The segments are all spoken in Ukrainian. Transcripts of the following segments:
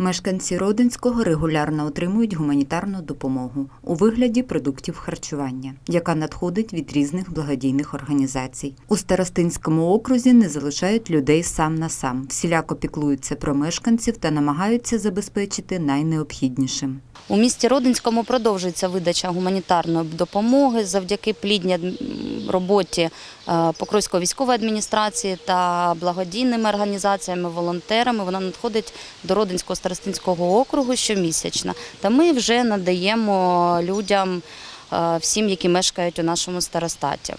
Мешканці Родинського регулярно отримують гуманітарну допомогу у вигляді продуктів харчування, яка надходить від різних благодійних організацій. У Старостинському окрузі не залишають людей сам на сам, всіляко піклуються про мешканців та намагаються забезпечити найнеобхіднішим. У місті Родинському продовжується видача гуманітарної допомоги завдяки плідній роботі е, Покровської військової адміністрації та благодійними організаціями, волонтерами. Вона надходить до Родинського старостинського округу щомісячно. Та ми вже надаємо людям, е, всім, які мешкають у нашому старостаті.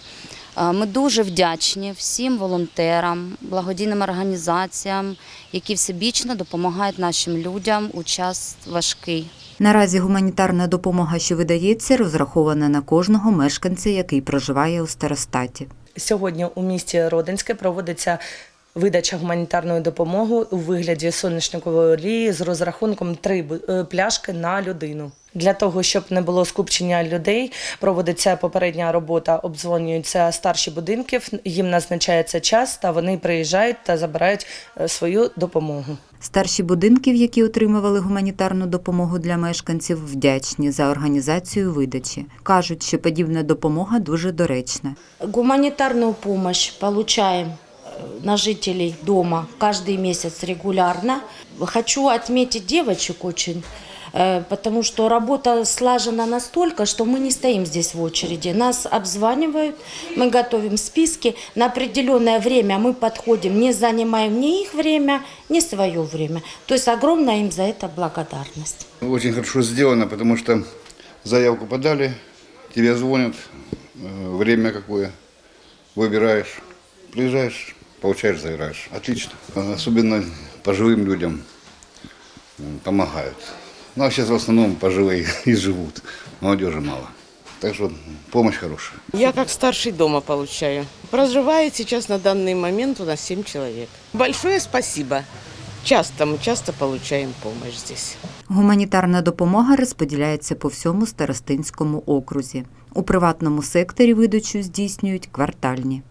Е, Ми дуже вдячні всім волонтерам, благодійним організаціям, які всебічно допомагають нашим людям у час важкий. Наразі гуманітарна допомога, що видається, розрахована на кожного мешканця, який проживає у старостаті. Сьогодні у місті Родинське проводиться видача гуманітарної допомоги у вигляді соняшникової олії з розрахунком три е, пляшки на людину. Для того, щоб не було скупчення людей, проводиться попередня робота, обдзвонюються старші будинків, їм назначається час, та вони приїжджають та забирають е, свою допомогу. Старші будинків, які отримували гуманітарну допомогу для мешканців, вдячні за організацію видачі. Кажуть, що подібна допомога дуже доречна. Гуманитарную помощь получаем э, на жителей дома каждый месяц регулярно. Хочу отметить девочек очень, э, Потому что работа слажена настолько, что мы не стоим здесь в очереди. Нас обзванивают, мы готовим списки. На определенное время мы подходим, не занимаем ни их время, ни свое время. То есть огромная им за это благодарность. Очень хорошо сделано, потому что заявку подали, тебе звонят, э, время какое, выбираешь, приезжаешь, получаешь, забираешь. Отлично. Особенно пожилым людям помогают. Ну, а сейчас в основном пожилые и живут, молодежи мало. Так что помощь хорошая. Я как старший дома получаю. Проживает сейчас на данный момент у нас 7 человек. Большое спасибо. Часто мы часто получаем помощь здесь. Гуманітарна допомога розподіляється по всьому старостинському окрузі. У приватному секторі видачу здійснюють квартальні.